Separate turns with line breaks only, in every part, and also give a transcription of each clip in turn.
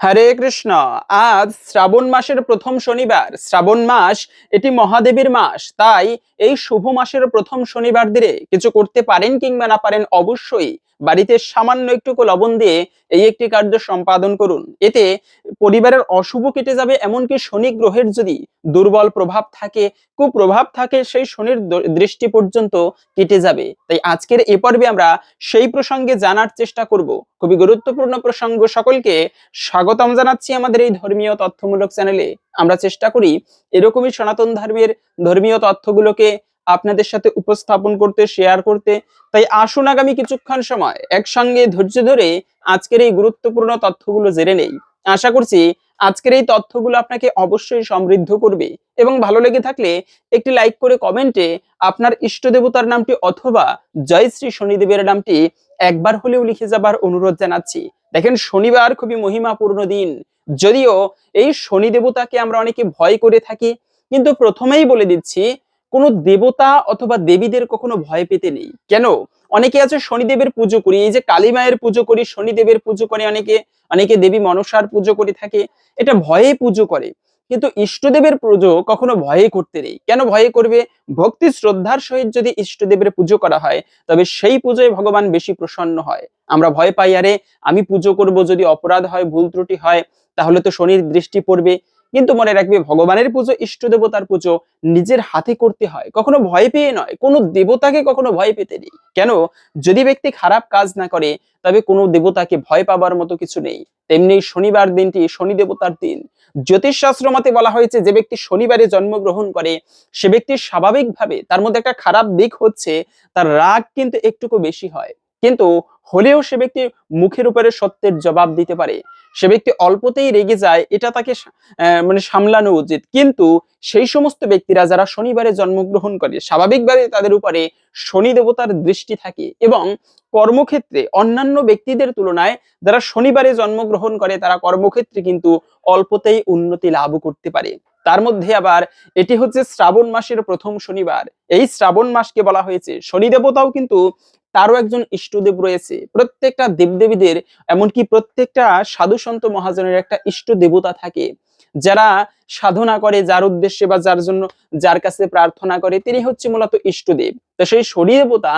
হরে কৃষ্ণ। আজ শ্রাবণ মাসের প্রথম শনিবার। শ্রাবণ মাস এটি মহাদেবের মাস। তাই এই শুভ মাসের প্রথম শনিবার দিনে কিছু করতে পারেন কিংবা না পারেন অবশ্যই বাড়িতে সামান্য একটুকু লবণ দিয়ে এই একটি কার্য সম্পাদন করুন। এতে পরিবারের অশুভ কেটে যাবে, এমনকি শনি গ্রহের যদি দুর্বল প্রভাব থাকে, কুপ্রভাব থাকে, সেই শনির দৃষ্টি পর্যন্ত কেটে যাবে। তাই আজকের এ পর্বে আমরা সেই প্রসঙ্গে জানার চেষ্টা করব। খুবই গুরুত্বপূর্ণ প্রসঙ্গ সকলকে স্বাগতম জানাচ্ছি আমাদের এই ধর্মীয় তথ্যমূলক চ্যানেলে। আমরা চেষ্টা করি এরকমই সনাতন ধর্মের ধর্মীয় তথ্যগুলোকে আপনাদের সাথে উপস্থাপন করতে শেয়ার করতে। তাই আসুন আগামী কিছুক্ষণ সময় একসঙ্গে ধৈর্য ধরে আজকের এই গুরুত্বপূর্ণ তথ্যগুলো জেনে নেই। আশা করছি আজকের এই তথ্যগুলো আপনাকে অবশ্যই সমৃদ্ধ করবে এবং ভালো লেগে থাকলে একটি লাইক করে কমেন্টে আপনার ইষ্ট দেবতার নামটি অথবা জয় শ্রী শনিদেবের নামটি একবার হলেও লিখে যাবার অনুরোধ জানাচ্ছি। দেখেন শনিবার খুবই মহিমাপূর্ণ দিন। যদিও এই শনি দেবতাকে আমরা অনেকে ভয় করে থাকি, কিন্তু প্রথমেই বলে দিচ্ছি কোনো দেবতা অথবা দেবীদের কখনো ভয় পেতে নেই। কেন? অনেকে আছে শনিদেবের পুজো করি, এই যে কালী মায়ের পুজো করি, শনিদেবের পুজো করে অনেকে অনেকে দেবী মনসার পুজো করে থাকে, এটা ভয়ে পুজো করে। কিন্তু ইষ্টদেবের পুজো কখনো ভয়ে করতে নেই। কেন ভয়ে করবে? ভক্তি শ্রদ্ধার সহিত যদি ইষ্টদেবের পুজো করা হয়, তবে সেই পুজোয় ভগবান বেশি প্রসন্ন হয়। আমরা ভয় পাই, আরে আমি পুজো করব যদি অপরাধ হয়, ভুল ত্রুটি হয়, তাহলে তো শনির দৃষ্টি পড়বে। কিন্তু মনে রাখবে, ভগবানের পুজো, ইষ্ট দেবতার পুজো নিজের হাতে করতে হয়। কখনো ভয় পেয়ে নয়, কোনো দেবতাকে কখনো ভয় পেতে নেই। কেন? যদি ব্যক্তি খারাপ কাজ না করে, তবে কোনো দেবতাকে ভয় পাবার মতো কিছু নেই। তেমনি শনিবার দিনটি শনি দেবতার দিন। জ্যোতিষশাস্ত্র মতে বলা হয়েছে, যে ব্যক্তি শনিবারে জন্মগ্রহণ করে, সে ব্যক্তি স্বাভাবিকভাবে তার মধ্যে একটা খারাপ দিক হচ্ছে, তার রাগ কিন্তু একটুকু বেশি হয়। কিন্তু হলেও সে ব্যক্তি মুখের উপরে সত্যের জবাব দিতে পারে। সে ব্যক্তি অল্পতেই রেগে যায়, এটা তাকে মানে সামলানো উচিত। কিন্তু সেই সমস্ত ব্যক্তিরা যারা শনিবারে জন্মগ্রহণ করে, স্বাভাবিকভাবে তাদের উপরে শনি দেবতার দৃষ্টি থাকে এবং কর্মক্ষেত্রে অন্যান্য ব্যক্তিদের তুলনায় যারা শনিবারে জন্মগ্রহণ করে, তারা কর্মক্ষেত্রে কিন্তু অল্পতেই উন্নতি লাভ করতে পারে। তার মধ্যে আবার এটি হচ্ছে শ্রাবণ মাসের প্রথম শনিবার। এই শ্রাবণ মাসকে বলা হয়েছে। শনি দেবতাও কিন্তু তারও একজন ইষ্টদেব রয়েছে। প্রত্যেকটা দেবদেবীদের, এমনকি প্রত্যেকটা সাধু সন্ত মহাজনের একটা ইষ্ট দেবতা থাকে। যারা সাধনা করে, যার উদ্দেশ্যে বা যার জন্য যার কাছে প্রার্থনা করে, তিনি হচ্ছে মূলত ইষ্টদেব। তো সেই দেবতা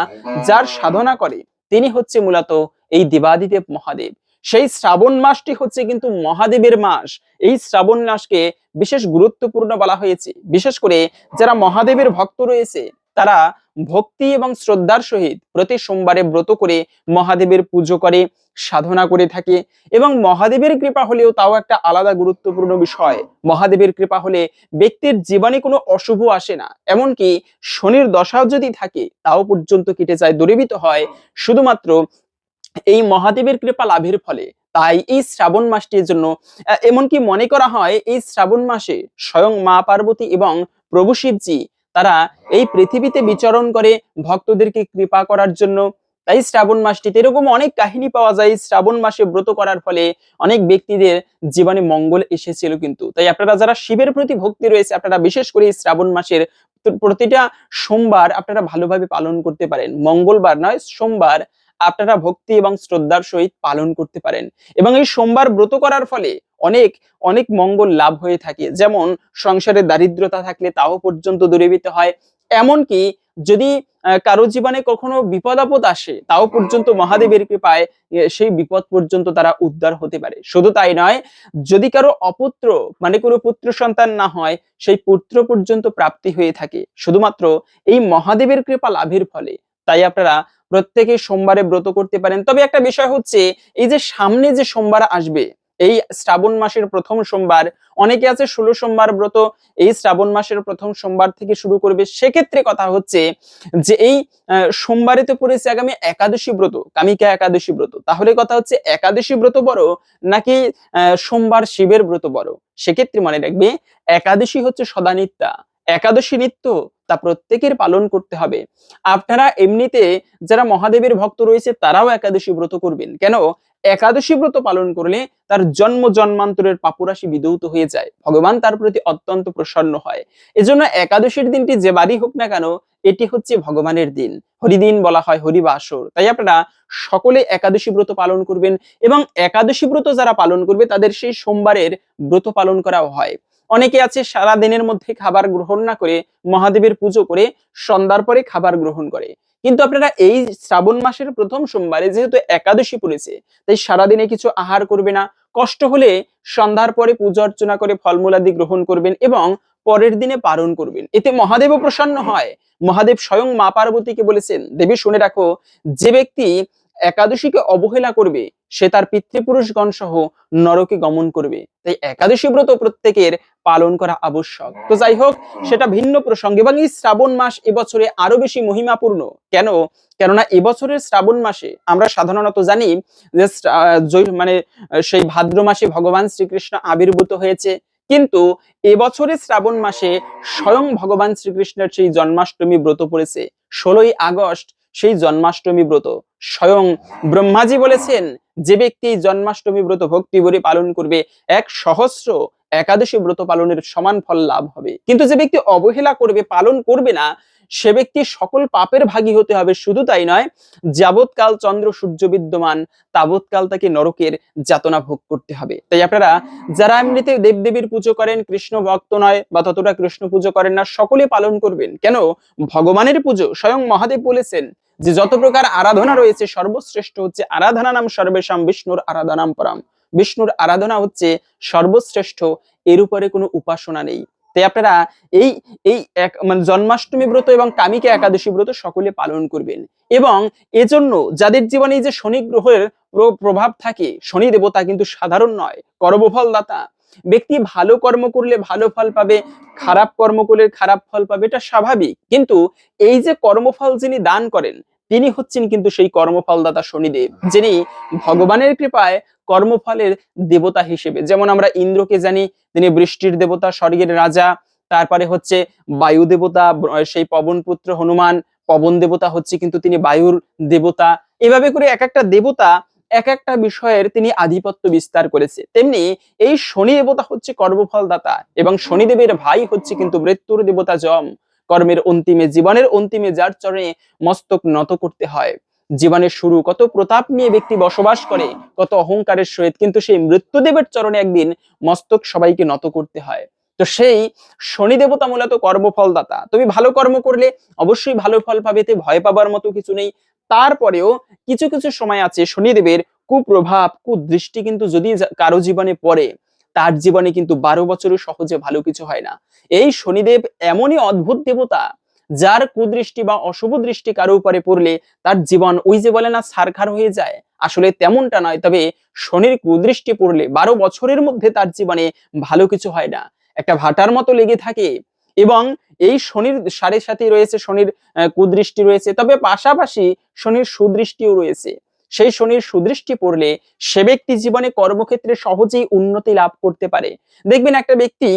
যার সাধনা করে, তিনি হচ্ছে মূলত এই দেবাদিদেব মহাদেব। সেই শ্রাবণ মাসটি হচ্ছে কিন্তু মহাদেবের মাস। এই শ্রাবণ মাসকে বিশেষ গুরুত্বপূর্ণ বলা হয়েছে। বিশেষ করে যারা মহাদেবের ভক্ত রয়েছে, তারা ভক্তি এবং শ্রদ্ধার সহিত প্রতি সোমবারে ব্রত করে মহাদেবের পুজো করে, সাধনা করে থাকে এবং মহাদেবের কৃপা হলেও তাও একটা আলাদা গুরুত্বপূর্ণ বিষয়। মহাদেবের কৃপা হলে ব্যক্তির জীবনে কোনো অশুভ আসে না। এমনকি শনির দশাও যদি থাকে, তাও পর্যন্ত কেটে যায়, দূরীভূত হয়। শুধুমাত্র এই মহাদেবের কৃপা লাভের ফলে। তাই এই শ্রাবণ মাসটির জন্য, এমনকি মনে করা হয়, এই শ্রাবণ মাসে স্বয়ং মা পার্বতী এবং প্রভু শিবজি তারা এই পৃথিবীতে বিচরণ করে ভক্তদেরকে কৃপা করার জন্য। তাই শ্রাবণ মাসটিতে এরকম অনেক কাহিনী পাওয়া যায়, শ্রাবণ মাসে ব্রত করার ফলে অনেক ব্যক্তিদের জীবনে মঙ্গল এসেছিল কিন্তু। তাই আপনারা যারা শিবের প্রতি ভক্তি রয়েছে, আপনারা বিশেষ করে শ্রাবণ মাসের প্রতিটা সোমবার আপনারা ভালোভাবে পালন করতে পারেন। মঙ্গলবার নয়, সোমবার আপনারা ভক্তি এবং শ্রদ্ধার সহিত পালন করতে পারেন। এবং এই সোমবার ব্রত করার ফলে অনেক অনেক মঙ্গল লাভ হয়ে থাকে। যেমন সংসারে দারিদ্রতা থাকলে তাও পর্যন্ত দূরীভূত হয়। এমনকি যদি কারও জীবনে কখনো বিপদ আপদ আসে, তাও পর্যন্ত মহাদেবের কৃপায় সেই বিপদ পর্যন্ত তারা উদ্ধার হতে পারে। শুধু তাই নয়, যদি কারও অপুত্র মানে কোনো পুত্র সন্তান না হয়, সেই পুত্র পর্যন্ত প্রাপ্তি হয়ে থাকে। শুধুমাত্র এই মহাদেবের কৃপা লাভের ফলে। তাই আপনারা প্রত্যেকে সোমবারে ব্রত করতে পারেন। তবে একটা বিষয় হচ্ছে, এই যে সামনে যে সোমবার আসবে, এই শ্রাবণ মাসের প্রথম সোমবার, অনেকে আছে ষোলো সোমবার ব্রত, এই শ্রাবণ মাসের প্রথম সোমবার থেকে শুরু করবে। সেক্ষেত্রে কথা হচ্ছে যে এই সোমবারে তো পড়েছে আগামী একাদশী ব্রত, কামিকা একাদশী ব্রত। তাহলে কথা হচ্ছে একাদশী ব্রত বড় নাকি সোমবার শিবের ব্রত বড় সেক্ষেত্রে মনে রাখবে, একাদশী হচ্ছে সদানিত্যা। একাদশী নিত্য তা প্রত্যেকের পালন করতে হবে। আপনারা এমনিতে যারা মহাদেবের ভক্ত রয়েছে, তারাও একাদশী ব্রত করবেন। কেন? একাদশী ব্রত পালন করলে তার জন্ম জন্মান্তরের পাপুরাশি বিদৌত হয়ে যায়। ভগবান তার প্রতি অত্যন্ত প্রসন্ন হয়। এজন্য একাদশীর দিনটি যে বারই হোক না কেন, এটি হচ্ছে ভগবানের দিন। হরিদিন বলা হয় হরিবাসর। তাই আপনারা সকলে একাদশী ব্রত পালন করবেন এবং একাদশী ব্রত যারা পালন করবে, তাদের সেই সোমবারের ব্রত পালন করাও হয়। অনেকে আছে সারা দিনের মধ্যে খাবার গ্রহণ না করে, মহাদেবের পুজো করে, সন্ধ্যার পরে খাবার গ্রহণ করে। কিন্তু আপনারা এই শ্রাবণ মাসের প্রথম সোমবারে যেহেতু একাদশী পড়েছে, তাই সারাদিনে কিছু আহার করবে না। কষ্ট হলে সন্ধ্যার পরে পূজা অর্চনা করে ফলমূলাদি গ্রহণ করবেন এবং পরের দিনে পালন করবেন। এতে মহাদেবও প্রসন্ন হয়। মহাদেব স্বয়ং মা পার্বতীকে বলেছেন, দেবী, শুনে রাখো, যে ব্যক্তি একাদশীকে অবহেলা করবে, সে তার পিতৃপুরুষগণ সহ নরকে গমন করবে। তাই একাদশী ব্রত প্রত্যেকের পালন করা আবশ্যক। তো যাই হোক, সেটা ভিন্ন প্রসঙ্গ, এবং এই শ্রাবণ মাস এবছরে আরও বেশি মহিমাপূর্ণ। কেন? কেননা এবছরের শ্রাবণ মাসে আমরা সাধারণত জানি যে মানে সেই ভাদ্র মাসে ভগবান শ্রীকৃষ্ণ আবির্ভূত হয়েছে। কিন্তু এবছরে শ্রাবণ মাসে স্বয়ং ভগবান শ্রীকৃষ্ণের সেই জন্মাষ্টমী ব্রত পড়েছে। ষোলোই আগস্ট সেই জন্মাষ্টমী ব্রত। স্বয়ং ব্রহ্মাজি বলেছেন, যে ব্যক্তি জন্মাষ্টমী ব্রত ভক্তি ভরে পালন করবে এক সহস্র একাদশী ব্রত পালনের সমান ফল লাভ হবে। কিন্তু যে ব্যক্তি অবহেলা করবে, পালন করবে না, সে ব্যক্তি সকল পাপের ভাগী হতে হবে। শুধু তাই নয়, যাবৎকাল চন্দ্র সূর্য বিদ্যমান, তাবৎকাল তাকে নরকের যাতনা ভোগ করতে হবে। তাই আপনারা যারা এমনিতে দেবদেবীর পুজো করেন, কৃষ্ণ ভক্ত নয় বা ততটা কৃষ্ণ পুজো করেন না, সকলে পালন করবেন। কেন? ভগবানের পুজো, স্বয়ং মহাদেব বলেছেন যে যত প্রকার আরাধনা রয়েছে, সর্বশ্রেষ্ঠ হচ্ছে আরাধনা নাম সর্বেশাম, বিষ্ণুর আরাধনাম পরাম। বিষ্ণুর আরাধনা হচ্ছে সর্বশ্রেষ্ঠ, এর উপরে কোনো উপাসনা নেই। তাই আপনারা এই এই এক মানে জন্মাষ্টমী ব্রত এবং কামিকা একাদশী ব্রত সকলে পালন করবেন। এবং এজন্য যাদের জীবনে যে শনি গ্রহের প্রভাব থাকে, শনি দেবতা কিন্তু সাধারণ নয় করবফল দাতা ব্যক্তি ভালো কর্ম করলে ভালো ফল পাবে, খারাপ কর্ম করলে খারাপ ফল পাবে, এটা স্বাভাবিক। কিন্তু এই যে কর্মফল যিনি দান করেন তিনি হচ্ছেন কিন্তু সেই কর্মফলদাতা শনিদেব, যিনি ভগবানের কৃপায় কর্মফলের দেবতা হিসেবে, যেমন আমরা ইন্দ্রকে জানি, তিনি বৃষ্টির দেবতা, স্বর্গের রাজা, তারপরে হচ্ছে বায়ু দেবতা সেই পবন পুত্র হনুমান, পবন দেবতা হচ্ছে কিন্তু তিনি বায়ুর দেবতা। এভাবে করে এক একটা দেবতা, এক একটা বিষয়ের তিনি আধিপত্য বিস্তার করেছে। তেমনি এই শনি দেবতা হচ্ছে কর্মফলদাতা এবং শনিদেবের ভাই হচ্ছে কিন্তু মৃত্যুর দেবতা যম। কর্মের অন্তিমে, জীবনের অন্তিমে যার চরণে মস্তক নত করতে হয়। জীবনের শুরু কত প্রতাপ নিয়ে ব্যক্তি বসবাস করে, কত অহংকারের সহিত কিন্তু সেই মৃত্যুদেবের চরণে একদিন মস্তক সবাইকে নত করতে হয়। তো সেই শনি দেবতা মূলত কর্মফলদাতা। তুমি ভালো কর্ম করলে অবশ্যই ভালো ফল পাবে এতে ভয় পাবার মতো কিছু নেই। তারপরেও কিছু কিছু সময় আছে শনিদেবের কুপ্রভাব, কুদৃষ্টি কিন্তু যদি কারও জীবনে পড়ে তার জীবনে কিন্তু বারো বছরও সহজে ভালো কিছু হয় না। এই শনিদেব এমনই অদ্ভুত দেবতা, যার কুদৃষ্টি বা অশুভ দৃষ্টি কারও উপরে পড়লে তার জীবন ওই যে বলে না সারখার হয়ে যায়। আসলে তেমনটা নয়, তবে শনির কুদৃষ্টি পড়লে বারো বছরের মধ্যে তার জীবনে ভালো কিছু হয় না। একটা ভাটার মতো লেগে থাকে এবং এই শনির সাড়ে সাথে রয়েছে শনির কুদৃষ্টি রয়েছে, তবে পাশাপাশি শনির সুদৃষ্টিও রয়েছে। সেই শনির সুদৃষ্টি পড়লে সে ব্যক্তি জীবনে কর্মক্ষেত্রে সহজেই উন্নতি লাভ করতে পারে। দেখবেন একটা ব্যক্তি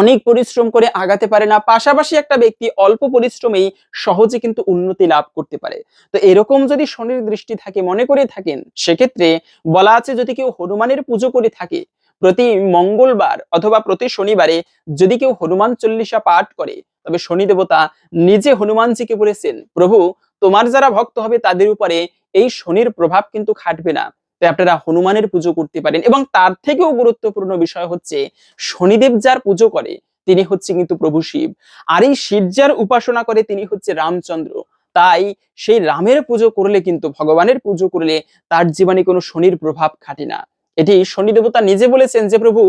অনেক পরিশ্রম করে আগাতে পারে না, পাশাপাশি একটা ব্যক্তি অল্প পরিশ্রমেই সহজে কিন্তু উন্নতি লাভ করতে পারে। তো এরকম যদি শনির দৃষ্টি থাকে, মনে করে থাকেন, সেক্ষেত্রে বলা আছে যদি কেউ হনুমানের পুজো করে থাকে, প্রতি মঙ্গলবার অথবা প্রতি শনিবারে যদি কেউ হনুমান চল্লিশা পাঠ করে, তবে শনি দেবতা নিজে হনুমানজিকে বলেছেন, প্রভু তোমার যারা ভক্ত হবে তাদের উপরে এই শনির প্রভাব কিন্তু খাটবে না। তাই আপনারা হনুমানের পুজো করতে পারেন এবং তার থেকেও গুরুত্বপূর্ণ বিষয় হচ্ছে শনিদেব যার পুজো করে, তিনি হচ্ছে কিন্তু প্রভু শিব। আর এই শিব যার উপাসনা করে, তিনি হচ্ছে রামচন্দ্র। তাই সেই রামের পুজো করলে কিন্তু, ভগবানের পুজো করলে তার জীবনে কোনো শনির প্রভাব খাটে না। এটি শনি দেবতা নিজে বলেছেন যে, প্রভু,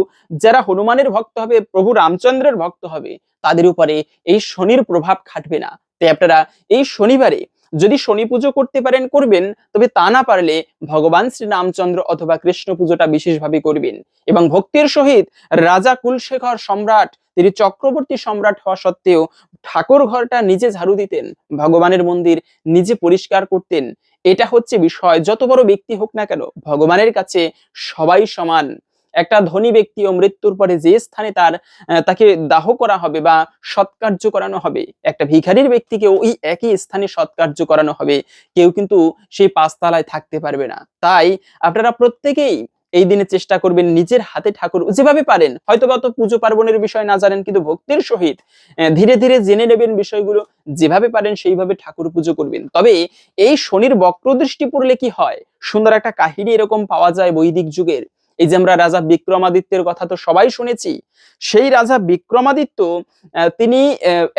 যারা হনুমানের ভক্ত হবে, প্রভু রামচন্দ্রের ভক্ত হবে, তাদের উপরে এই শনির প্রভাব খাটবে না। তাই আপনারা এই শনিবারে যদি শনি পুজো করতে পারেন, করবেন, তবে তা না পারলে ভগবান শ্রী রামচন্দ্র অথবা কৃষ্ণ পুজোটা বিশেষভাবে করবেন। এবং ভক্তির সহিত রাজা কুলশেখর সম্রাট, তিনি চক্রবর্তী সম্রাট হওয়া সত্ত্বেও ঠাকুর ঘরটা নিজে ঝাড়ু দিতেন, ভগবানের মন্দির নিজে পরিষ্কার করতেন। এটা হচ্ছে বিষয়, যত বড় ব্যক্তি হোক না কেন, ভগবানের কাছে সবাই সমান। একটা ধনী ব্যক্তি ও মৃত্যুর পরে যে স্থানে তার তাকে দাহ করা হবে বা সৎকার্য করানো হবে, একটা ভিখারির ব্যক্তিকে ওই একই স্থানে সৎকার্য করানো হবে, কেউ কিন্তু সেই পাঁচতলায় থাকতে পারবে না। তাই আপনারা প্রত্যেকেই এই দিনে চেষ্টা করবেন নিজের হাতে ঠাকুর যেভাবে পারেন হয়তো বা তো পুজো পার্বণের বিষয় না জানেন কিন্তু ভক্তির সহিত ধীরে ধীরে জেনে নেবেন বিষয়গুলো, যেভাবে পারেন সেইভাবে ঠাকুর পুজো করবেন। তবে এই শনির বক্রদৃষ্টি পড়লে কি হয়? সুন্দর একটা কাহিনী এরকম পাওয়া যায় বৈদিক যুগের। এই যে আমরা রাজা বিক্রমাদিত্যের কথা তো সবাই শুনেছি, সেই রাজা বিক্রমাদিত্য তিনি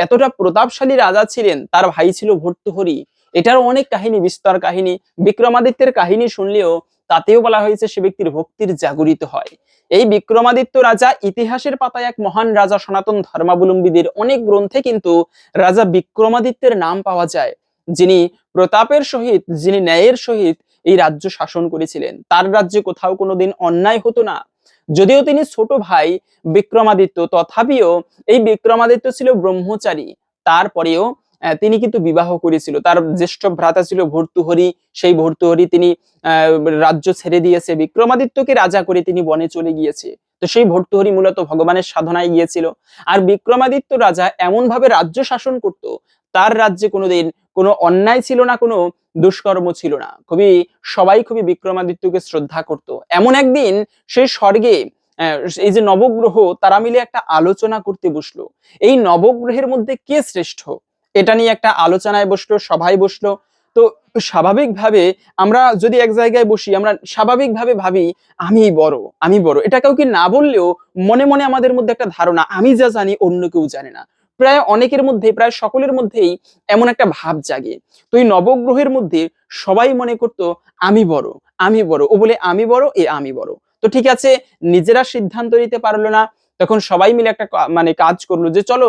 এতটা প্রতাপশালী রাজা ছিলেন, তার ভাই ছিল ভর্তুহরি। এটারও অনেক কাহিনী, বিস্তর কাহিনী। বিক্রমাদিত্যের কাহিনী শুনলেও তাতেও বলা হয়েছে সে ব্যক্তির ভক্তির জাগরিত হয়। এই বিক্রমাদিত্য রাজা ইতিহাসের পাতায় এক মহান রাজা, সনাতন ধর্মাবলম্বীদের অনেক গ্রন্থে কিন্তু রাজা বিক্রমাদিত্যের নাম পাওয়া যায়। যিনি প্রতাপের সহিত, যিনি ন্যায়ের সহিত এই রাজ্য শাসন করেছিলেন। তার রাজ্যে কোথাও কোনোদিন অন্যায় হতো না। যদিও তিনি ছোট ভাই বিক্রমাদিত্য, তথাপিও এই বিক্রমাদিত্য ছিল ব্রহ্মচারী। তারপরেও তিনি কিন্তু বিবাহ করেছিল। তার জ্যেষ্ঠ ভ্রাতা ছিল ভর্তুহরি। সেই ভর্তুহরি তিনি রাজ্য ছেড়ে দিয়েছে। বিক্রমাদিত্যকে রাজা করে তিনি বনে চলে গিয়েছে। তো সেই ভর্তুহরি মূলত ভগবানের সাধনায় গিয়েছিল। আর বিক্রমাদিত্য রাজা এমন ভাবে রাজ্য শাসন করত, তার রাজ্যে কোনোদিন কোনো অন্যায় ছিল না, কোনো দুষ্কর্ম ছিল না। খুবই, সবাই খুবই বিক্রমাদিত্যকে শ্রদ্ধা করত। এমন একদিন সেই স্বর্গে এই যে নবগ্রহ, তারা মিলে একটা আলোচনা করতে বসল। এই নবগ্রহের মধ্যে কে শ্রেষ্ঠ? এটা নিয়ে একটা আলোচনায় বসল, সভায় বসল। তো স্বাভাবিকভাবে আমরা যদি এক জায়গায় বসি, আমরা স্বাভাবিকভাবে ভাবি, আমি বড় আমি বড়। এটা কাউকে না বললেও মনে মনে আমাদের মধ্যে একটা ধারণা, আমি যা জানি অন্য কেউ জানে না। প্রায় অনেকের মধ্যে প্রায় সকলের মধ্যেই এমন একটা ভাব জাগে। তো এই নবগ্রহের মধ্যে সবাই মনে করতো, আমি বড় আমি বড়। ও বলে, আমি বড়, এ আমি বড়। তো ঠিক আছে, নিজেরা সিদ্ধান্ত নিতে পারল না। তখন সবাই মিলে একটা মানে কাজ করল যে, চলো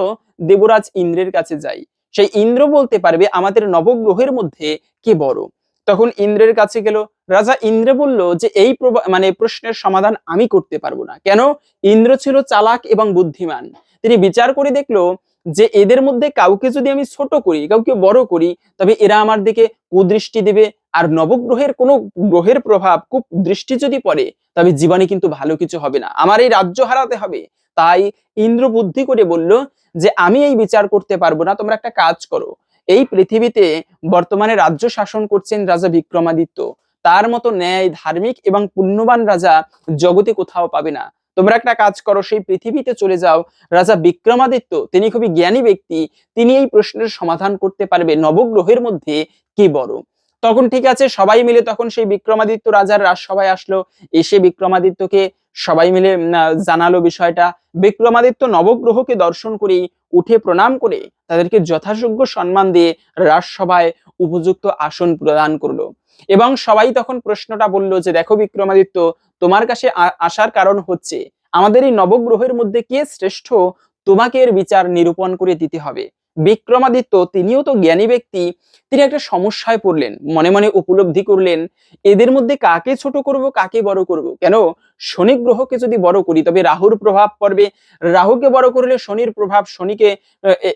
দেবরাজ ইন্দ্রের কাছে যাই। সেই ইন্দ্র বলতে পারবে, আমাদের নবগ্রহের মধ্যে কে বড়? তখন ইন্দ্রের কাছে গেল। রাজা ইন্দ্র বলল যে, এই মানে প্রশ্নের সমাধান আমি করতে পারব না। কেন? ইন্দ্র ছিল চালাক এবং বুদ্ধিমান। তিনি বিচার করে দেখল যে এদের মধ্যে কাউকে যদি আমি ছোট করি, কাউকে বড় করি, তবে এরা আমার দিকে কুদৃষ্টি দেবে আর নবগ্রহের কোনো গ্রহের প্রভাব, খুব দৃষ্টি যদি পড়ে, তবে জীবনে কিন্তু ভালো কিছু হবে না। আমার এই রাজ্য হারাতে হবে। তাই ইন্দ্র বুদ্ধি করে বলল যে, আমি এই বিচার করতে পারব না, তোমরা একটা কাজ করো। এই পৃথিবীতে বর্তমানে রাজ্য শাসন করছেন রাজা বিক্রমাদিত্য। তার মতো ন্যায়, ধার্মিক এবং পুণ্যবান রাজা জগতে কোথাও পাবে না। তোমরা একটা কাজ করো, সেই পৃথিবীতে চলে যাও। রাজা বিক্রমাদিত্য, তিনি খুবই জ্ঞানী ব্যক্তি, তিনি এই প্রশ্নের সমাধান করতে পারবে নবগ্রহের মধ্যে কি বড়? তখন ঠিক আছে, সবাই মিলে তখন সেই বিক্রমাদিত্য রাজার রাজসভায় আসলো, এসে বিক্রমাদিত্যকে সবাই মিলে জানালো বিষয়টা। বিক্রমাদিত্য নবগ্রহকে দর্শন করে উঠে প্রণাম করে তাদেরকে যথাযোগ্য সম্মান দিয়ে রাজসভায় উপযুক্ত আসন প্রদান করল। এবং সবাই তখন প্রশ্নটা বলল যে, দেখো বিক্রমাদিত্য, তোমার কাছে আসার কারণ হচ্ছে, আমাদের এই নবগ্রহের মধ্যে কে শ্রেষ্ঠ? তোমাকে এর বিচার নিরূপণ করে দিতে হবে। বিক্রমাদিত্য, তিনিও তো জ্ঞানী ব্যক্তি, তিনি একটা সমস্যায় পড়লেন, মনে মনে উপলব্ধি করলেন, এদের মধ্যে কাকে ছোট করব, কাকে বড় করব? কেন? শনি গ্রহকে যদি বড় করি, তবে রাহুর প্রভাব পড়বে। রাহুকে বড় করলে শনির প্রভাব, শনিকে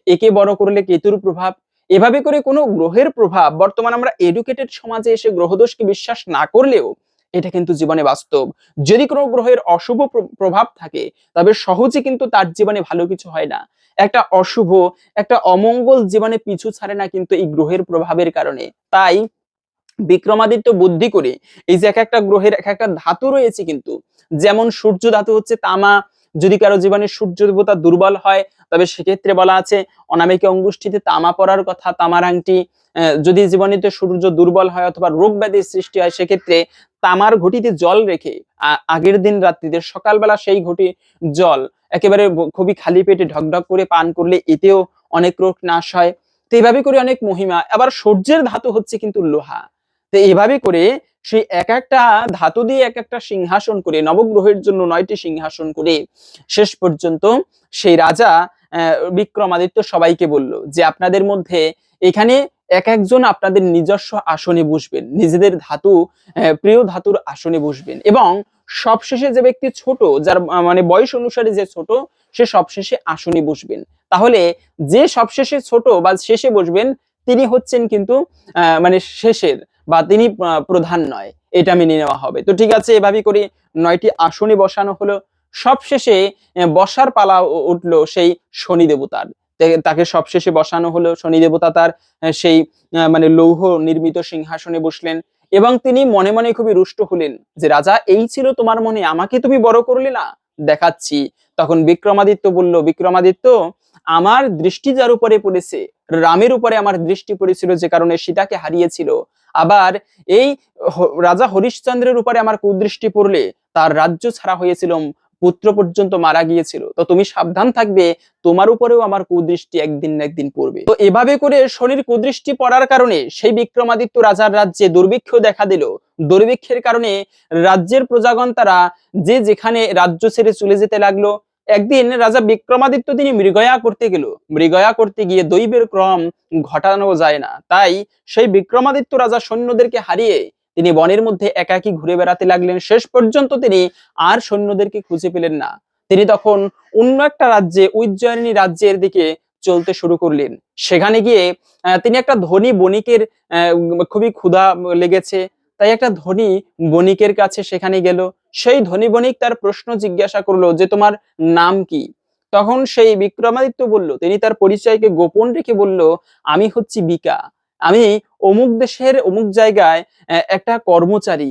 একে বড় করলে কেতুর প্রভাব। এভাবে করে কোনো গ্রহের প্রভাব বর্তমান আমরা এডুকেটেড সমাজে এসে গ্রহদোষকে বিশ্বাস না করলেও, এটা কিন্তু জীবনে বাস্তব। যদি কোনো গ্রহের অশুভ প্র- প্রভাব থাকে, তবে সহজে কিন্তু তার জীবনে ভালো কিছু হয় না। একটা অশুভ, একটা অমঙ্গল জীবনে পিছু ছাড়ে না কিন্তু এই গ্রহের প্রভাবের কারণে। তাই বিক্রমাদিত্য বুদ্ধি করে এই যে এক একটা গ্রহের এক একটা ধাতু রয়েছে কিন্তু, যেমন সূর্য ধাতু হচ্ছে তামা, যদি কারও জীবনে সূর্য দেবতা দুর্বল হয়, তবে সেক্ষেত্রে বলা আছে, অনামিকা অঙ্গুষ্ঠিতে তামা পড়ার কথা, তামার আংটি যদি জীবনীতে সূর্য দুর্বল হয় অথবা রোগ ব্যাধির সৃষ্টি হয়, সেক্ষেত্রে তামার ঘটিতে জল রেখে আগের দিন রাত্রিতে সকালবেলা সেই ঘটি জল একেবারে খুবই খালি পেটে ঢকঢক করে পান করলে এতেও অনেক রোগ নাশ হয়। তো এইভাবে করে অনেক মহিমা। আবার সূর্যের ধাতু হচ্ছে কিন্তু লোহা। তো এইভাবে করে সেই এক একটা ধাতু দিয়ে এক একটা সিংহাসন করে, নবগ্রহের জন্য নয়টি সিংহাসন করে শেষ পর্যন্ত সেই রাজা বিক্রমাদিত্য সবাইকে বলল যে, আপনাদের মধ্যে এখানে এক একজন আপনাদের নিজস্ব আসনে বসবেন। নিজেদের ধাতু প্রিয় ধাতুর আসনে বসবেন এবং সবশেষে যে ব্যক্তি ছোট, যার মানে বয়স অনুসারে যে ছোট, সে সবশেষে আসনে বসবেন। তাহলে যে সবশেষে ছোট বা শেষে বসবেন, তিনি হচ্ছেন কিন্তু মানে শেষের বা তিনি প্রধান নয়। এটা মেনে নেওয়া হবে। তো ঠিক আছে এভাবে করে নয়টি আসনে বসানো হলো। সবশেষে বসার পালা উঠল সেই শনি দেবতার। তাকে সবশেষে বসানো হলো, শনি দেবতা তার সেই মানে লৌহ নির্মিত সিংহাসনে বসলেন। এবং তিনি মনে মনে খুবই রুষ্ট হলেন যে, রাজা, এই ছিল তোমার মনে, আমাকে তুমি বড় করলে না? দেখাচ্ছি। তখন বিক্রমাদিত্য বলল, বিক্রমাদিত্য, আমার দৃষ্টি যার উপরে পড়েছে, রামের উপরে আমার দৃষ্টি পড়েছিল যে কারণে সীতাকে হারিয়েছিল। আবার এই রাজা হরিশ্চন্দ্রের উপরে আমার কুদৃষ্টি পড়লে, তার রাজ্য ছাড়া হয়েছিল পুত্র পর্যন্ত মারা গিয়েছিল। তো তুমি সাবধান থাকবে, তোমার উপরেও আমার কুদৃষ্টি একদিন একদিন পড়বে। তো এভাবে করে শনির কুদৃষ্টি পড়ার কারণে সেই বিক্রমাদিত্য রাজার রাজ্যে দুর্ভিক্ষ দেখা দিল। দুর্ভিক্ষের কারণে রাজ্যের প্রজাগণ তারা যে যেখানে রাজ্য ছেড়ে চলে যেতে লাগল। একদিন রাজা বিক্রমাদিত্য তিনি মৃগয়া করতে গেল। মৃগয়া করতে গিয়ে দৈবের ক্রম ঘটানো যায় না। তাই সেই বিক্রমাদিত্য রাজা সৈন্যদেরকে হারিয়ে তিনি বনের মধ্যে একাকী ঘুরে বেড়াতে লাগলেন। শেষ পর্যন্ত তিনি আর সৈন্যদেরকে খুঁজে পেলেন না। তিনি তখন অন্য একটা রাজ্যে, উজ্জয়িনী রাজ্যের দিকে চলতে শুরু করলেন। সেখানে গিয়ে তিনি একটা ধনী বণিকের খুবই ক্ষুধা লেগেছে। তাই একটা ধনী বণিকের কাছে সেখানে গেল। সেই ধনী বণিক তার প্রশ্ন জিজ্ঞাসা করল যে, তোমার নাম কি? তখন সেই বিক্রমাদিত্য বলল, তিনি তার পরিচয়কে গোপন রেখে বলল, আমি হচ্ছি বিকা আমি অমুক দেশের অমুক জায়গায় একটা কর্মচারী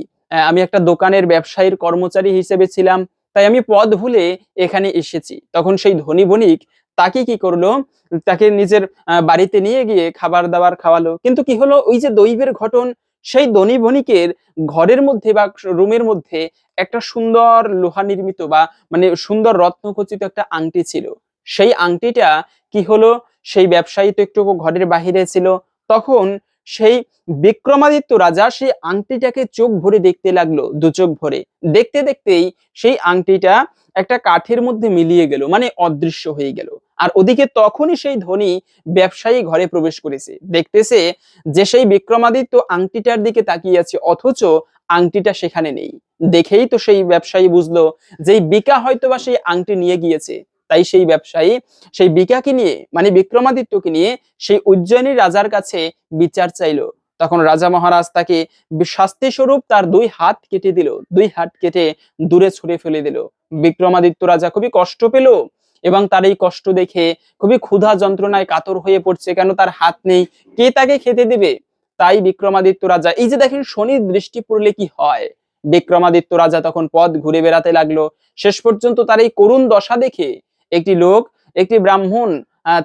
আমি একটা দোকানের ব্যবসায়ীর কর্মচারী হিসেবে ছিলাম, তাই আমি পদ ভুলে এখানে এসেছি। তখন সেই ধনী বণিক তাকে কি করল? তাকে নিজের বাড়িতে নিয়ে গিয়ে খাবার দাবার খাওয়ালো। কিন্তু কি হলো? ওই যে দৈবের ঘটন, সেই ধনী বণিকের ঘরের মধ্যে বা রুমের মধ্যে একটা সুন্দর লোহা নির্মিত বা মানে সুন্দর রত্নখচিত একটা আংটি ছিল। সেই আংটিটা কি হলো? সেই ব্যবসায়ী তো একটু ঘরের বাহিরে ছিল তখন সেই বিক্রমাদিত্য রাজা সেই আংটিটাকে চোখ ভরে দেখতে লাগল, দু চোখ ভরে। দেখতে দেখতেই সেই আংটিটা একটা কাঠের মধ্যে মিলিয়ে গেল মানে অদৃশ্য হয়ে গেল। আর ওদিকে তখনই সেই ধনী ব্যবসায়ী ঘরে প্রবেশ করেছে। দেখতেছে যে সেই বিক্রমাদিত্য আংটিটার দিকে তাকিয়ে আছে, অথচ আংটিটা সেখানে নেই। দেখেই তো সেই ব্যবসায়ী বুঝলো যে বিকা হয়তোবা সেই আংটি নিয়ে গিয়েছে। তাই সেই ব্যবসায়ী সেই বিকাকে নিয়ে মানে বিক্রমাদিত্যকে নিয়ে সেই উজ্জয়িনীর রাজার কাছে বিচার চাইলো। তখন রাজা মহারাজ তাকে শাস্তি স্বরূপ তার দুই হাত কেটে দিল, দুই হাত কেটে দূরে ছুঁড়ে ফেলে দিল। বিক্রমাদিত্য রাজা খুবই কষ্ট পেল এবং তার এই কষ্ট দেখে খুবই ক্ষুধা যন্ত্রণায় কাতর হয়ে পড়ছে, কেন তার হাত নেই, কে তাকে খেতে দিবে? তাই বিক্রমাদিত্য রাজা, এই যে দেখেন শনির দৃষ্টি পড়লে কি হয়? বিক্রমাদিত্য রাজা তখন পথ ঘুরে বেড়াতে লাগল। শেষ পর্যন্ত তার এই করুণ দশা দেখে একটি লোক, একটি ব্রাহ্মণ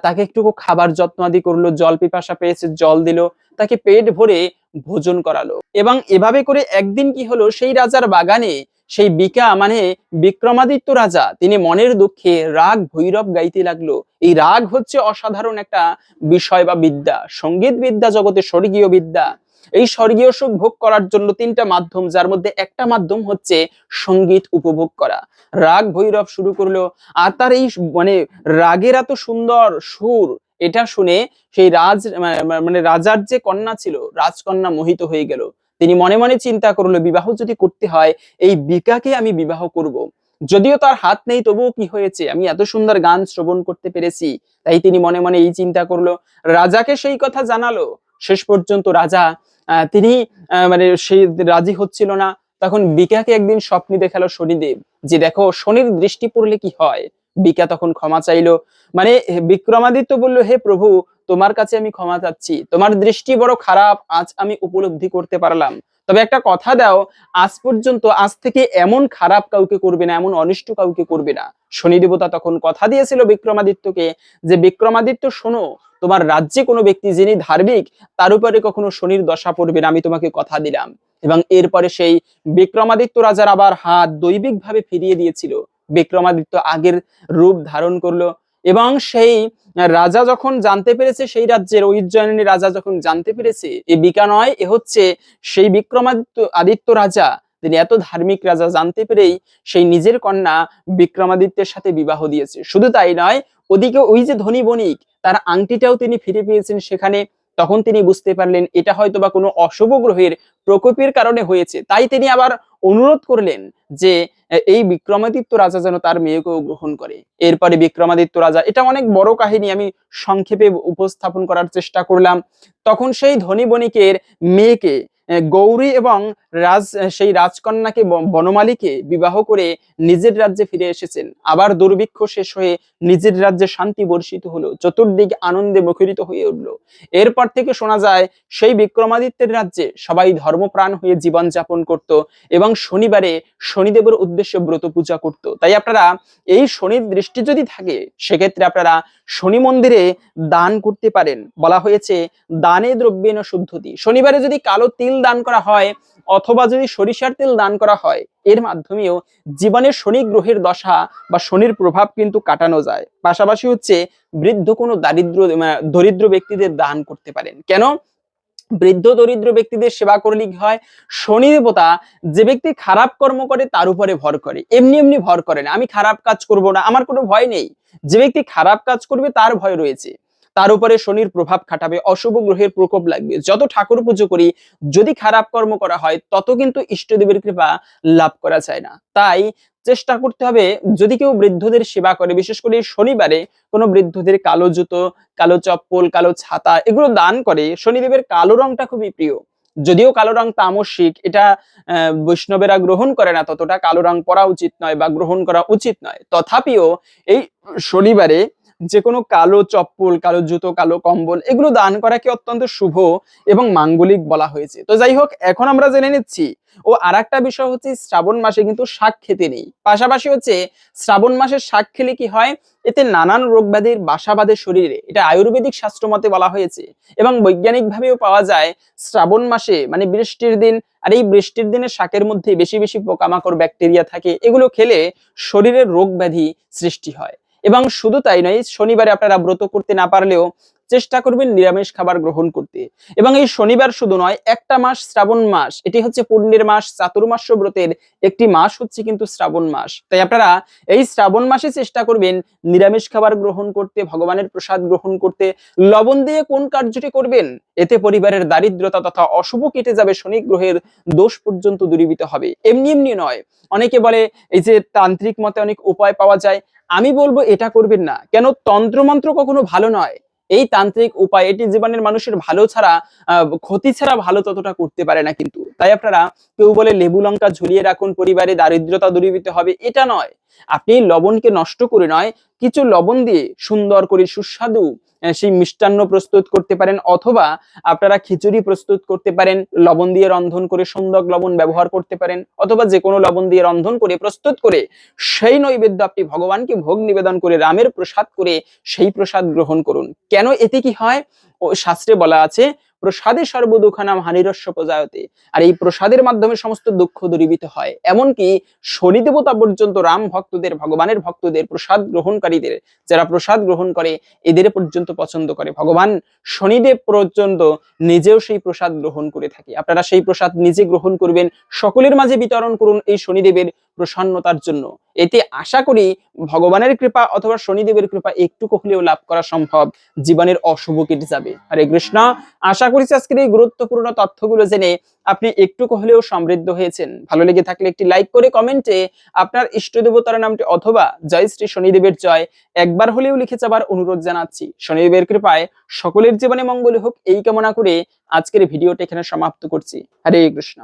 তাকে একটু খাবার যত্ন আদি করল, জল পিপাসা পেয়েছে, জল দিল, তাকে পেট ভরে ভোজন করালো। এবং এভাবে করে একদিন কি হলো, সেই রাজার বাগানে, সেই বিকা মানে বিক্রমাদিত্য রাজা, তিনি মনের দুঃখে রাগ ভৈরব গাইতে লাগল। এই রাগ হচ্ছে অসাধারণ একটা বিষয় বা বিদ্যা, সংগীত বিদ্যা, জগতে স্বর্গীয় বিদ্যা। এই স্বর্গীয় সুখ ভোগ করার জন্য তিনটা মাধ্যম, যার মধ্যে একটা মাধ্যম হচ্ছে সংগীত উপভোগ করা। রাগ ভৈরব শুরু করল, আর তার এই মানে রাগের এত সুন্দর সুর, এটা শুনে সেই রাজ মানে রাজার যে কন্যা ছিল, রাজকন্যা মোহিত হয়ে গেল। তিনি মনে মনে চিন্তা করল, বিবাহ যদি করতে হয়, এই বিকাকে আমি বিবাহ করব। যদিও তার হাত নেই, তবুও কি হয়েছে? আমি এত সুন্দর গান শ্রবণ করতে পেরেছি। তাই তিনি মনে মনে এই চিন্তা করল। রাজাকে সেই কথা জানালো। শেষ পর্যন্ত রাজা তিনি মানে সেই রাজি হচ্ছিল না। তখন বিকাকে একদিন স্বপ্নে দেখাল শনিদেব যে, দেখো, শনির দৃষ্টি পড়লে কি হয়? বিকা তখন ক্ষমা চাইলো। মানে বিক্রমাদিত্য বলল, হে প্রভু, তোমার কাছে আমি ক্ষমা চাচ্ছি। তোমার দৃষ্টি বড় খারাপ, আজ আমি উপলব্ধি করতে পারলাম। তবে একটা কথা দাও, আজ পর্যন্ত আজ থেকে এমন খারাপ কাউকে করবে না, এমন অনিষ্ট কাউকে করবে না। শনি দেবতা তখন কথা দিয়েছিল বিক্রমাদিত্যকে যে, বিক্রমাদিত্য, শোনো তোমার রাজ্যে কোনো ব্যক্তি যিনি ধার্মিক, তার উপরে কখনো শনির দশা পড়বে না, আমি তোমাকে কথা দিলাম। এবং এরপরে সেই বিক্রমাদিত্য রাজার আবার হাত দৈবিকভাবে ফিরিয়ে দিয়েছিল। বিক্রমাদিত্য আগের রূপ ধারণ করল এবং সেই রাজা যখন জানতে পেরেছে, সেই রাজ্যের উজ্জয়িনী রাজা যখন জানতে পেরেছে, এ বিকা নয় এ হচ্ছে সেই বিক্রমাদিত্য আদিত্য রাজা তিনি এত ধার্মিক রাজা জানতে পেরেই সেই নিজের কন্যা বিক্রমাদিত্যের সাথে বিবাহ দিয়েছে। শুধু তাই নয়, ওদিকে ওই যে ধনী বণিক, তার আংটিটাও তিনি ফিরে পেয়েছেন সেখানে। তখন তিনি বুঝতে পারলেন, এটা হয়তো বা কোনো অশুভ গ্রহের প্রকোপের কারণে হয়েছে। তাই তিনি আবার অনুরোধ করলেন যে এই বিক্রমাদিত্য রাজা যেন তার মেয়েকেও গ্রহণ করে। এরপরে বিক্রমাদিত্য রাজা, এটা অনেক বড় কাহিনী, আমি সংক্ষেপে উপস্থাপন করার চেষ্টা করলাম। তখন সেই ধনী বণিকের মেয়েকে গৌরী এবং রাজ সেই রাজকন্যাকে বনমালীকে বিবাহ করে নিজের রাজ্যে ফিরে এসেছেন। আবার দুর্ভিক্ষ শেষ হয়ে নিজের রাজ্যে শান্তি বর্ষিত হলো, চতুর্দিক আনন্দে মুখরিত হয়ে উঠল। এরপর থেকে শোনা যায়, সেই বিক্রমাদিত্যের রাজ্যে সবাই ধর্মপ্রাণ হয়ে জীবন যাপন করত এবং শনিবারে শনিদেবের উদ্দেশ্যে ব্রত পূজা করত। তাই আপনারা এই শনির দৃষ্টি যদি থাকে, সেক্ষেত্রে আপনারা শনি মন্দিরে দান করতে পারেন। বলা হয়েছে, দানে দ্রব্যেন শুদ্ধতি। শনিবারে যদি কালো তিল দান করা হয়, অথবা যদি সরিষার তেল দান করা হয়, এর মাধ্যমেও জীবনে শনি গ্রহের দশা বা শনির প্রভাব কিন্তু কাটানো যায়। পাশাপাশি হচ্ছে বৃদ্ধ কোনো দারিদ্র মানে দরিদ্র ব্যক্তিদের দান করতে পারেন। কেন? বৃদ্ধ দরিদ্র ব্যক্তিদের সেবা করলে হয়? শনি দেবতা যে ব্যক্তি খারাপ কর্ম করে তার উপরে ভর করে। এমনি এমনি ভর করে না। আমি খারাপ কাজ করব না, আমার কোনো ভয় নেই। যে ব্যক্তি খারাপ কাজ করবে তার ভয় রয়েছে। তার উপরে শনির প্রভাব খাটাবে, অশুভ গ্রহের প্রকোপ লাগবে। যত ঠাকুর পুজো করি, যদি খারাপ কর্ম করা হয়, তত কিন্তু ইষ্টদেবের কৃপা লাভ করা যায় না। তাই চেষ্টা করতে হবে, যদি কেউ বৃদ্ধদের সেবা করে, বিশেষ করে শনিবারে কোনো বৃদ্ধদের কালো জুতো, কালো চপ্পল, কালো ছাতা, এগুলো দান করে, শনিদেবের কালো রংটা খুবই প্রিয়। যদিও কালো রং তামসিক, এটা বৈষ্ণবেরা গ্রহণ করে না ততটা, কালো রং পরা উচিত নয় বা গ্রহণ করা উচিত নয়। তথাপিও এই শনিবারে যে কোনো কালো চপ্পল, কালো জুতো, কালো কম্বল, এগুলো দান করাকে অত্যন্ত শুভ এবং মাঙ্গলিক বলা হয়েছে। তো যাই হোক, এখন আমরা জেনে নিচ্ছি, ও আর একটা বিষয় হচ্ছে শ্রাবণ মাসে কিন্তু শাক খেতে নেই। পাশাপাশি হচ্ছে শ্রাবণ মাসে শাক খেলে কি হয়? এতে নানান রোগ ব্যাধির বাসা বাঁধে শরীরে। এটা আয়ুর্বেদিক শাস্ত্র মতে বলা হয়েছে এবং বৈজ্ঞানিক ভাবেও পাওয়া যায়, শ্রাবণ মাসে মানে বৃষ্টির দিন আর এই বৃষ্টির দিনে শাকের মধ্যে বেশি বেশি পোকামাকড়, ব্যাকটেরিয়া থাকে, এগুলো খেলে শরীরের রোগ ব্যাধি সৃষ্টি হয়। এবং শুধু তাই নয়, শনিবারে আপনারা ব্রত করতে না পারলেও চেষ্টা করবেন নিরামিষ খাবার গ্রহণ করতে। এবং এই শনিবার শুধু নয়, একটা মাস শ্রাবণ মাস, এটি হচ্ছে পূর্ণের মাস, চাতুর্মাস্য ব্রতের একটি মাস হচ্ছে কিন্তু শ্রাবণ মাস। তাই আপনারা এই শ্রাবণ মাসে চেষ্টা করবেন নিরামিষ খাবার গ্রহণ করতে, ভগবানের প্রসাদ গ্রহণ করতে। লবণ দিয়ে কোন কার্যটি করবেন? এতে পরিবারের দারিদ্রতা তথা অশুভ কেটে যাবে, শনি গ্রহের দোষ পর্যন্ত দূরীভূত হবে। এমনি এমনি নয়, অনেকে বলে এই যে তান্ত্রিক মতে অনেক উপায় পাওয়া যায়। আমি বলব এটা করবেন না। কেন? তন্ত্রমন্ত্র কখনো ভালো নয়। এই তান্ত্রিক উপায়, এটি জীবনের মানুষের ভালো ছাড়া ক্ষতি ছাড়া ভালো ততটা করতে পারে না কিন্তু। তাই আপনারা কেউ বলে লেবু লঙ্কা ঝুলিয়ে রাখুন, পরিবারে দারিদ্রতা দূরীভূত হবে, এটা নয়। আপনি লবণকে নষ্ট করে নয়, কিছু লবণ দিয়ে সুন্দর করে সুস্বাদু সেই মিষ্টান্ন প্রস্তুত করতে পারেন, অথবা আপনারা খিচুড়ি প্রস্তুত করতে পারেন, লবণ দিয়ে রন্ধন করে সুন্দর লবণ ব্যবহার করতে পারেন, অথবা যে কোনো লবণ দিয়ে রন্ধন করে প্রস্তুত করে সেই নৈবেদ্য আপনি ভগবানকে ভোগ নিবেদন করে রামের প্রসাদ করে সেই প্রসাদ গ্রহণ করুন। কেন এতে কি হয়? ও শাস্ত্রে বলা আছে প্রসাদে সর্বদুঃখানাম হানিরস্য প্রজায়তে। আর এই প্রসাদের মাধ্যমে সমস্ত দুঃখ দূরীভূত হয়। এমনকি শনি দেবতা পর্যন্ত রাম ভক্তদের, ভগবানের ভক্তদের প্রসাদ গ্রহণকারীদের, যারা প্রসাদ গ্রহণ করে, এদের পর্যন্ত পছন্দ করে। ভগবান শনিদেব পর্যন্ত নিজেও সেই প্রসাদ গ্রহণ করে থাকে। আপনারা সেই প্রসাদ নিজে গ্রহণ করবেন। সকলের মাঝে বিতরণ করুন এই শনিদেবের প্রসন্নতার জন্য। এতে আশা করি ভগবানের কৃপা অথবা শনিদেবের কৃপা একটু হলেও লাভ করা সম্ভব। জীবনের অশুভ কেটে যাবে। হরে কৃষ্ণ। আশা করছি আজকের এই গুরুত্বপূর্ণ তথ্যগুলো জেনে আপনি একটু হলেও সমৃদ্ধ হয়েছেন। ভালো লেগে থাকলে একটি লাইক করে কমেন্টে আপনার ইষ্ট দেবতার নামটি অথবা জয় শ্রী শনিদেবের জয় একবার হলেও লিখে যাবার অনুরোধ জানাচ্ছি। শনিদেবের কৃপায় সকলের জীবনে মঙ্গল হোক, এই কামনা করে আজকের ভিডিওটা এখানে সমাপ্ত করছি। হরে কৃষ্ণ।